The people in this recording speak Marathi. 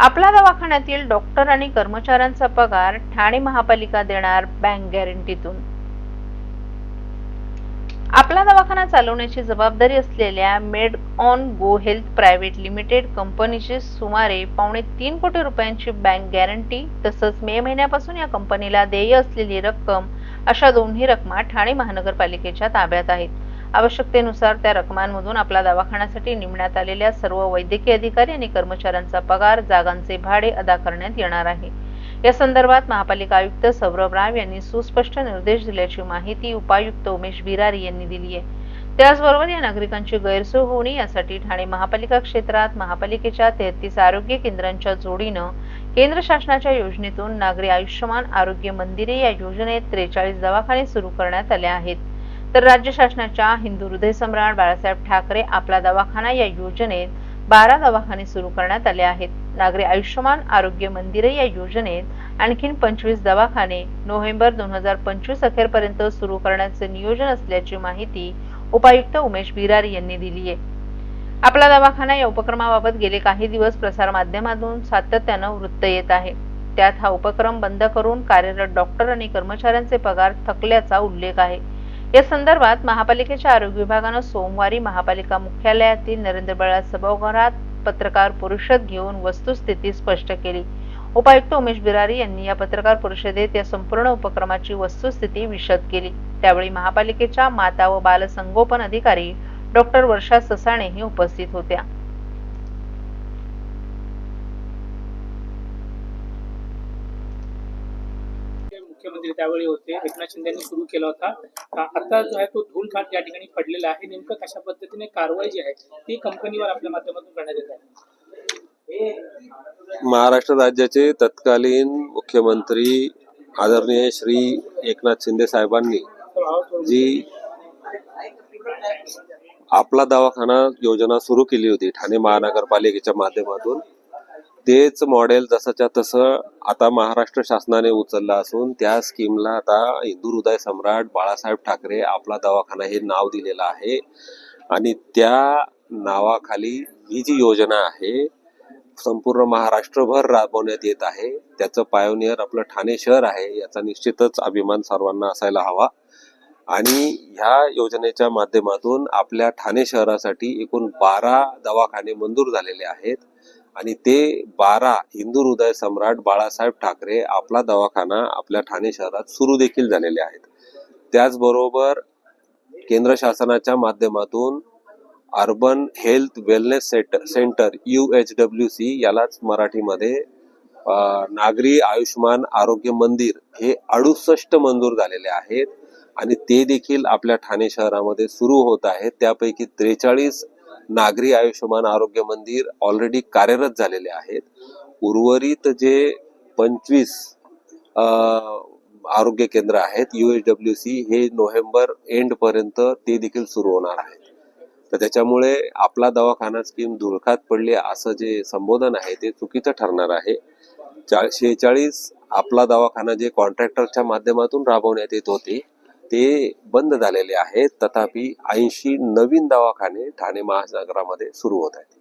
आपला दवाखान्यातील डॉक्टर आणि कर्मचाऱ्यांचा पगार ठाणे महापालिका देणार बँक गॅरंटीतून. आपला दवाखाना चालवण्याची जबाबदारी असलेल्या med on go health private limited कंपनीची सुमारे पावणे तीन कोटी रुपयांची बँक गॅरंटी तसंच मे महिन्यापासून या कंपनीला देय असलेली रक्कम अशा दोन्ही रकमा ठाणे महानगरपालिकेच्या ताब्यात आहेत. आवश्यकतेनुसार त्या रकमांमधून आपला दवाखान्यासाठी नेमण्यात आलेल्या सर्व वैद्यकीय अधिकारी आणि कर्मचाऱ्यांचा पगार जागांचे भाडे अदा करण्यात येणार आहे. या संदर्भात महापालिका आयुक्त सौरभ राव यांनी सुस्पष्ट निर्देश दिल्याची माहिती उपायुक्त उमेश बिरारी यांनी दिली आहे. त्याचबरोबर या नागरिकांची गैरसोय होऊ नये यासाठी ठाणे महापालिका क्षेत्रात महापालिकेच्या तेहतीस आरोग्य केंद्रांच्या जोडीनं केंद्र शासनाच्या योजनेतून नागरी आयुष्यमान आरोग्य मंदिरे या योजनेत त्रेचाळीस दवाखाने सुरू करण्यात आले आहेत. तर राज्य शासनाच्या हिंदू हृदय सम्राट बाळासाहेब ठाकरे आपला दवाखाना या योजनेत बारा दवाखाने सुरू करण्यात आले आहेत. नागरी आयुष्यमान आरोग्य मंदिरे या योजनेत आणखीन पंचवीस दवाखाने नोव्हेंबर दोन हजार पंचवीस अखेरपर्यंत सुरू करण्याचे नियोजन असल्याची माहिती उपायुक्त उमेश बिरारी यांनी दिली आहे. आपला दवाखाना या उपक्रमाबाबत गेले काही दिवस प्रसारमाध्यमातून सातत्यानं वृत्त येत आहे. त्यात हा उपक्रम बंद करून कार्यरत डॉक्टर आणि कर्मचाऱ्यांचे पगार थकल्याचा उल्लेख आहे. या संदर्भात महापालिकेच्या आरोग्य विभागानं सोमवारी महापालिका मुख्यालयातील नरेंद्र बळा सभागृहात पत्रकार परिषद घेऊन वस्तुस्थिती स्पष्ट केली. उपायुक्त उमेश बिरारी यांनी या पत्रकार परिषदेत या संपूर्ण उपक्रमाची वस्तुस्थिती विशद केली. त्यावेळी महापालिकेच्या माता व बालसंगोपन अधिकारी डॉक्टर वर्षा ससाणेही उपस्थित होत्या. मुख्यमंत्री त्यावेळी होते. एकनाथ शिंदे यांनी सुरू केला होता. आता जो आहे तो धूलखाट या ठिकाणी पडलेला आहे. नेमकं कशा पद्धतीने कारवाई जी आहे ती कंपनीवर आपल्या माध्यमातून करण्यात येत आहे. महाराष्ट्र राज्याचे तत्कालीन मुख्यमंत्री आदरणीय श्री एकनाथ शिंदे साहेबांनी जी आपला दवाखाना योजना सुरू केली होती ठाणे महानगरपालिकेच्या माध्यमातून तेच मॉडेल जसंच्या तसं आता महाराष्ट्र शासनाने उचललं असून त्या स्कीमला आता हिंदू हृदय सम्राट बाळासाहेब ठाकरे आपला दवाखाना हे नाव दिलेलं आहे. आणि त्या नावाखाली ही जी योजना आहे संपूर्ण महाराष्ट्रभर राबवण्यात येत आहे. त्याचं पायोनियर आपलं ठाणे शहर आहे याचा निश्चितच अभिमान सर्वांना असायला हवा. आणि ह्या योजनेच्या माध्यमातून आपल्या ठाणे शहरासाठी एकूण बारा दवाखाने मंजूर झालेले आहेत. आणि ते बारा हिंदू हृदय सम्राट बाळासाहेब ठाकरे आपला दवाखाना आपल्या ठाणे शहरात सुरू देखील झालेले आहेत. त्याचबरोबर केंद्र शासनाच्या माध्यमातून urban health wellness centre centre U H W C यालाच मराठीमध्ये नागरी आयुष्मान आरोग्य मंदिर हे अडुसष्ट मंजूर झालेले आहेत. आणि ते देखील आपल्या ठाणे शहरामध्ये सुरू होत आहेत. त्यापैकी त्रेचाळीस नागरी आयुष्यमान आरोग्य मंदिर ऑलरेडी कार्यरत झालेले आहेत. उर्वरित जे पंचवीस आरोग्य केंद्र आहेत यू डब्ल्यू सी हे नोव्हेंबर एंड पर्यंत ते देखील सुरू होणार आहेत. तर त्याच्यामुळे आपला दवाखाना स्कीम धुळखात पडली असं जे संबोधन आहे ते चुकीचं ठरणार आहे. चा शेहेचाळीस आपला दवाखाना जे कॉन्ट्रॅक्टरच्या माध्यमातून राबवण्यात येत होते ते बंद झालेले आहेत. तथापि ऐंशी नवीन दवाखाने ठाणे महानगरामध्ये सुरू होत आहेत.